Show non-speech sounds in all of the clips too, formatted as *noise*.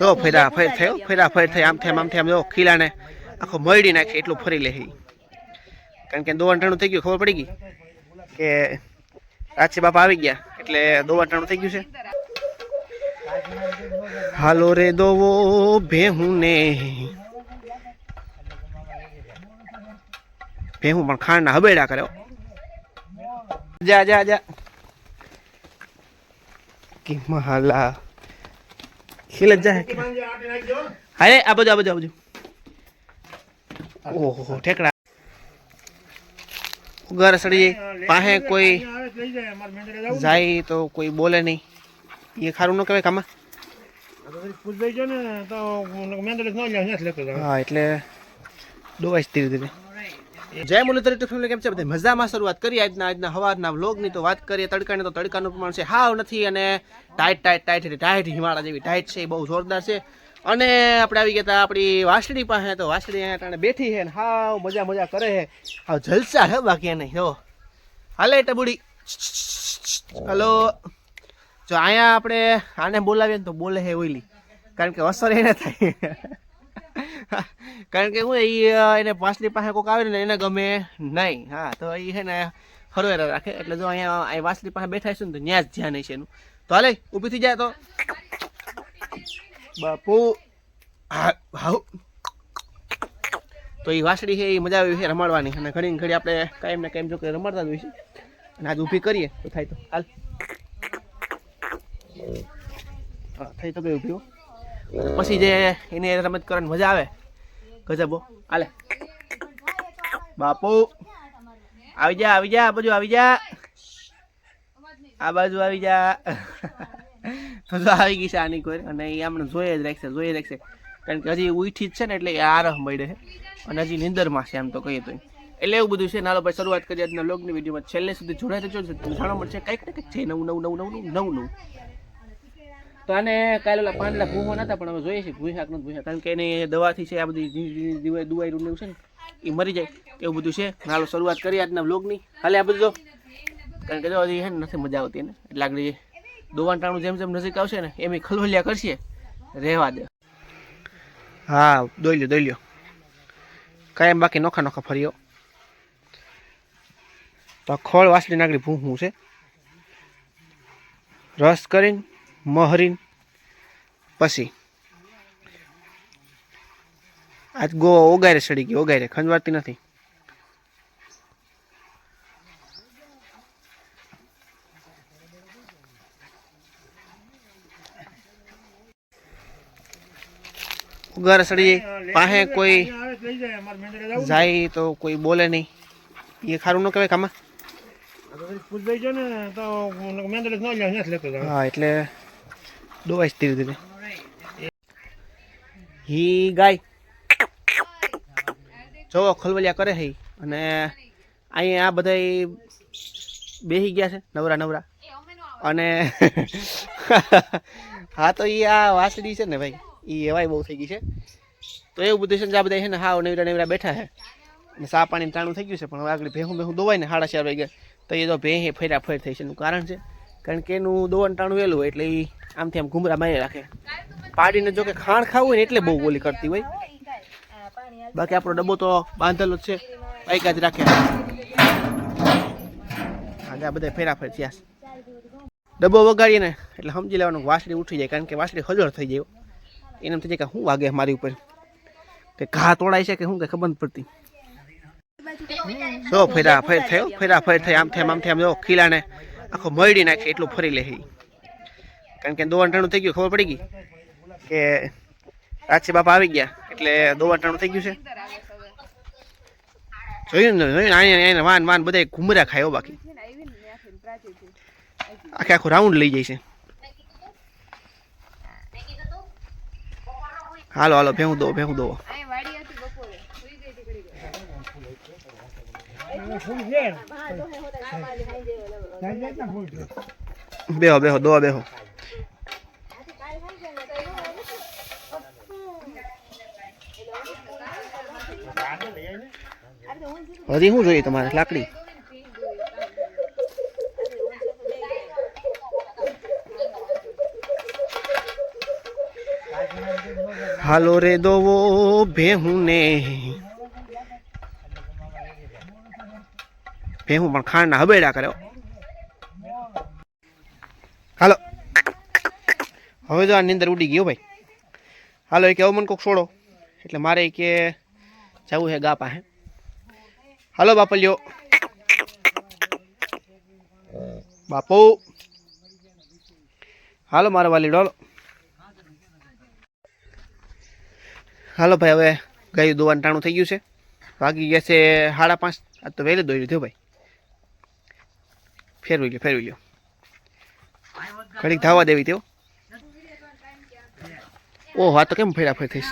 જો ફેરા ફેર થયો, ફેરા ફેર થઈ આમ થેમ આમ થેમ જો, ખીલાને આખો મળી નાખે, એટલું ફરી લે. કારણ કે દોવા ટાણું થઈ ગયું, ખબર પડી ગઈ? કે રાજ્ય બાપા આવી ગયા, એટલે દોવા ટાણું થઈ ગયું છે. હાલો રે દોવો ભેહું ને ભેહું પણ ખાંડના હબેડા કર્યો જા જા જા. કે મહાલા ખીલ જ જાય. હાય આ બધું આ બધું આ બધું ઓહો ઠેકડા. ઘર સડી જાય પાસે કોઈ જાય તો કોઈ બોલે નહીં. એ ખારું ન કહેવાય કામાં. હા એટલે દોવાય ધીરે ધીરે. જય મુરલીધર યુટ્યુબ કેમ છે બધા? મજામાં શરૂઆત કરીએ આજના આજના હવારના વ્લોગની તો વાત કરીએ. તડકાની તો તડકાનું પ્રમાણ છે, હાવ નથી અને ટાઈટ ટાઈટ ટાઈટ એટલે ટાઈટ હિમાળા જેવી ટાઈટ છે, એ બહુ જોરદાર છે. અને આપણે આવી ગયા હતા આપણી વાસળી પાસે, તો વાસળી અહીંયા બેઠી છે ને હાવ મજા મજા કરે છે. હાવ જલસા છે બાકી એને, જો. હાલે ટબુડી. હલો. જો અહીંયા આપણે આને બોલાવીએ ને તો બોલે હે ઓઈલી કારણ કે અસર એને થાય. *laughs* કારણ કે હું એ એને પાછલી પાસે કોઈક આવે ને એને ગમે નહીં. હા, તો એ છે ને હરવેરા રાખે. એટલે જો અહીંયા અહીં વાસલી પાસે બેઠા છે ને તો ત્યાં જ ધ્યાન છે એનું. તો હાલે, ઊભી થઈ જાય તો. બાપુ હાઉ. તો એ વાસળી છે એ મજા આવી છે રમાડવાની. અને ઘણી ઘડી આપણે કાયમ ને કાયમ જો કે રમાડતા જ હોય છે અને આજ ઊભી કરીએ, તો થાય તો. હાલ. હા, થઈ તો ગઈ ઊભી. પછી જે એની રમત કરવાની મજા આવે, ગજબો. હાલે. બાપુ, આવી જા આવી જા, આ બાજુ આવી જા. આ બાજુ આવી જા. *laughs* તો આવી ગઈ છે આની કોઈ. અને એ આમને જોઈએ જ રાખશે, જોઈએ જ રાખશે. કારણ કે હજી ઉઠી જ છે ને એટલે એ આરહ મળે છે. અને હજી નિંદરમાં છે, આમ તો કહીએ તો એટલે એવું બધું છે. નાલો ભાઈ, શરૂઆત કરી આજના લોગની વિડીયોમાં છેલ્લે સુધી જોડાઈ તો જાણવા મળશે, કંઈક ને કંઈક છે. નવું નવું નવું નવું નવું નવું. તો આને કાલે ઓલા પાંદડા ભૂહો નતા પણ હવે જોઈએ છે ભૂહાક નથી ભૂહાક કારણ કે એની દવાથી છે આ બધી દવાઈ દુવાઈ રૂને છે ને, એ મરી જાય. એવું બધું છે. હાલો શરૂઆત કરી આજના બ્લોગની હાલે આ બધું કારણ કે જો હજી છે નથી મજા આવતી એને. એટલે આગળ દોવાન ટાણું જેમ જેમ નજીક આવશે ને, એમ ખલવલિયા કરશે. રહેવા દે. હા, દોઈ લ્યો દોઈ લ્યો. કાયમ બાકી નોખા નોખા ફર્યો. તો ખોળ વાસળી નાગડી ભૂહું છે. રસ કરીને મહરીન પછી. આજ ગો ઓગારે સડી ગઈ ઓગારે ખંજવાતી નથી. ઉગારે સડી પાસે કોઈ જાય તો કોઈ બોલે નહીં. એ ખારું ન કહેવાય કામાં હા એટલે દોવાઈશ ધીરે ધીરે. હી ગાય. જોવો ખલવલિયા કરે છે અને અહીંયા આ બધા બેસી ગયા છે, નવરા નવરા. અને *laughs* હા, તો એ આ વાસડી છે ને ભાઈ એ એવાય બહુ થઈ ગઈ છે. તો એવું બધું છે ને આ બધા છે ને હા નવરા નવરા બેઠા છે. અને સા પાણી ટાણું થઈ ગયું છે, પણ હવે આગળ ભેહું ભેહું દોવાય ને, સાડા ચાર વાગે તો એ તો ભેહે ફેરા ફેર થઈ છે, એનું કારણ છે. કારણ કે એનું દોવાનું ટાણું વહેલું હોય એટલે એ આમથી આમ ઘુમરા મારી રાખે. પાડીને જો કે ખાણ ખાવું હોય ને એટલે બહુ બોલી કરતી હોય. બાકી આપણો ડબ્બો તો બાંધેલો જ છે. બાઈક જ રાખે. આજે આ બધા ફેરા ફેર થયા ડબ્બો વગાડીએ ને એટલે સમજી લેવાનું વાસળી ઉઠી જાય કારણ કે વાસળી હજળ થઈ જાય એને એમ થઈ જાય કે શું વાગે મારી ઉપર? કે ઘા તોડાય છે કે શું કે ખબર નથી પડતી. જો ફેરા ફેર થયો ફેરા ફેર થઈ આમ થેમ આમ થેમ જો ખીલાને આખો મળી નાખે એટલું ફરી લે કારણ કે દોવા ટાણું થઈ ગયું, ખબર પડી ગઈ? કે રાજ્ય બાપા આવી ગયા, એટલે દોવા ટાણું થઈ ગયું છે. જોયું ને, જોયું આઈને વાન વાન બધા ઘુમરા ખાયો બાકી. આખે આખું રાઉન્ડ લઈ જાય છે. હાલો હાલો, ભેહું દો ભેહું દો. બેહો બેહો દોવા બેહો હજી શું જોઈએ તમારે? લાકડી? હાલો રે દોવો ભેહું ભેહું પણ ખાંડના હબેડા કર્યો હાલો. હવે જો આ નીંદર ઉડી ગયો ભાઈ. હાલો, એ કે મને કોક છોડો. એટલે મારે કે જવું છે ગા પાસે હાલો બાપલ્યો બાપુ. હાલો, મારા વાલીડો, હાલો. હાલો, ભાઈ, હવે ગયું દોવાનું ટાણું થઈ ગયું છે. વાગી ગયા છે સાડા પાંચ. આ તો વહેલી દોઈ થયું ભાઈ. ફેરવી લ્યો ફેરવી લ્યો. ઘડીક ધાવા દેવી તેઓ. ઓહ આ તો કેમ ફેરા ફેર થઈશ?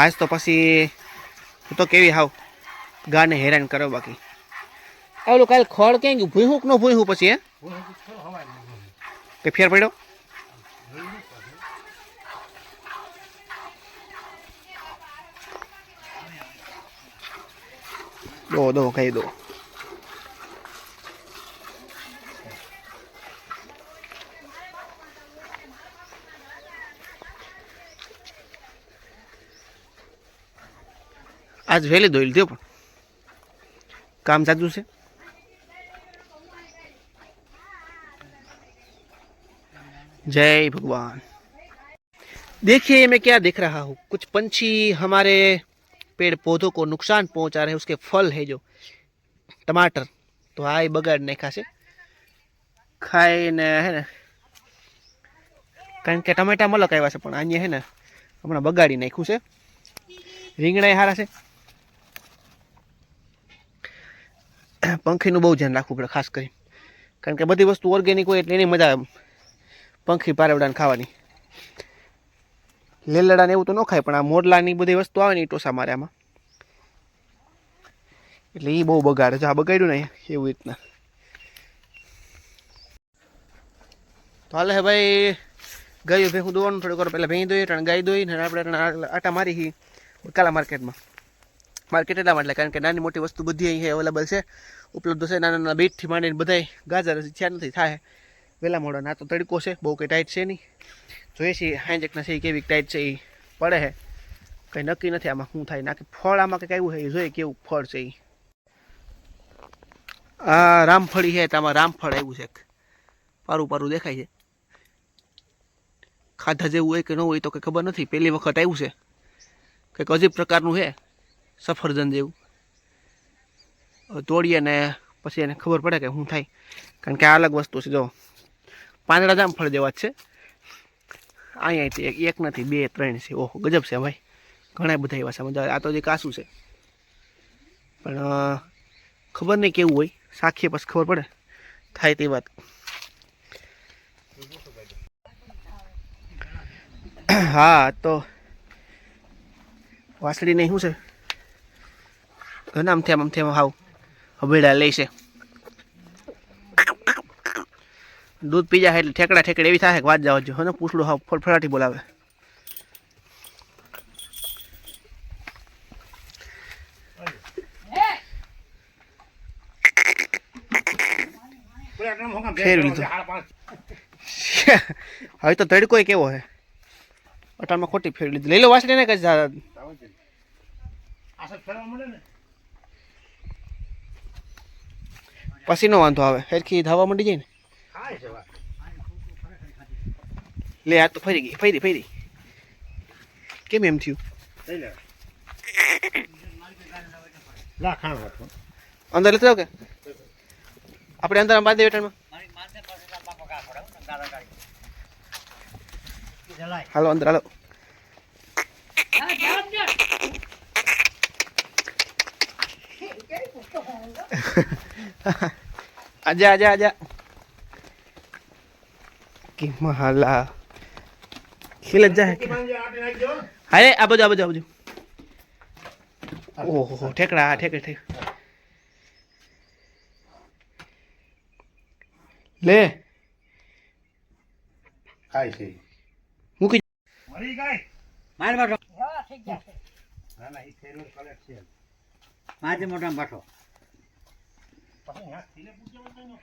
આજ તો પછી તો કેવી હાવ ગાને હેરાન કરો બાકી. ઓલું કાલે ખડ ક્યાં ગયું? ભૂહું કે ન ભૂહું પછી હે? કે ફેર પડ્યો? દો દો કહી દો આજ વહેલી દોઈ લીધો પણ કામ સાચું છે जय भगवान देखिए मैं क्या देख रहा हूँ कुछ पंछी हमारे पेड़ पौधों को नुकसान पहुंचा रहे हैं उसके फल है जो टमाटर तो આ બગાડ નાખ્યા છે ખાઈને હે ને કારણ કે ટમેટા મલક આવ્યા છે પણ અહીંયા હે ને હમણાં બગાડી નાખ્યું છે રીંગણા હારા છે પંખીનું બહુ ધ્યાન રાખવું પડે ખાસ કરી કારણ કે બધી વસ્તુ ઓર્ગેનિક હોય એટલે એની મજા આવે પંખી પારવડાને ખાવાની લીલડા ને એવું તો ન ખાય, પણ આ મોરલાની બધી વસ્તુ આવે ને એ ટોસા મારે એટલે એ બહુ બગાડે જો આ બગાડ્યું ને એવી રીતના. તો હાલે હે ભાઈ, ગાયું ભેગું દોવાનું થોડીક વાર પહેલાં ભેંઈ દોઈ ત્રણ ગાય દોઈ, ને આપણે આટા મારી હી કાલા માર્કેટમાં. માર્કેટ એટલા માટે, કારણ કે નાની મોટી વસ્તુ બધી અહીં અવેલેબલ છે. ઉપલબ્ધ છે, નાના નાના બીટથી માંડીને બધાય ગાજર છે નથી, થાય. વહેલા મોડા, ના તો તડકો છે, બહુ કંઈ ટાઈટ છે નહીં. જોઈએ છીએ હાંજેકના એ કેવી ટાઈટ છે એ પડે છે. કંઈ નક્કી નથી આમાં શું થાય ના કે ફળ આમાં કંઈક આવ્યું છે, એ જોઈએ કેવું ફળ છે એ. આ રામફળી છે, આમાં રામફળ આવ્યું છે પારું પારું દેખાય છે. ખાધા જેવું હોય કે ન હોય તો કંઈ ખબર નથી, પહેલી વખત આવ્યું છે. કંઈક અજીબ પ્રકારનું છે, સફરજન જેવું. તોડીએ ને પછી એને ખબર પડે કે શું થાય. કારણ કે આ અલગ વસ્તુ છે, જો. પાંદડા જામફળ જેવા જ છે. અહીંયાથી એક એક નથી, બે, ત્રણ છે. ઓહો, ગજબ છે ભાઈ. ઘણા બધા એવા છે. મજા આવે. આ તો જે કાસું છે. પણ ખબર નહીં કેવું હોય. સાખીએ પછી ખબર પડે. થાય તે વાત. હા તો વાસળી નહીં શું છે? ઘણા આમ આમ હાવ. હબેડા લે છે. દૂધ પી જાય એટલે ઠેકડા ઠેકડા એવી થાય કે વાત જવા જો. ને પૂછડું હાવ ફળફળાટી બોલાવે. ફેરવી લીધું. *laughs* હવે તો તડકો કેવો છે. અટાણમાં ખોટી ફેરવી લીધી. લઈ લો વાસળી ને કઈ પછી નો વાંધો આવે. હેરખી ધાવા માંડી જાય ને. લે આ તો ફરી ગઈ ફરી ફરી કેમ એમ થયું અંદર લેતો જાવ કે આપણે અંદર બાંધી વેટરમાં હાલો અંદર હાલો આજા આજા આજા કે મહાલા. ખીલ જા જાય હારે આ બધું આ બધું આ બધું ઓહો ઠેકડા હા ઠેકડે ઠેક. લે. ખાય છે. મૂકી મરી ગઈ. મારે બાટો ના ના એ ફેરવેલ કલેક્ટ છે. મારે મોટા બાટો પછી હાથથી લે પૂછ્યા.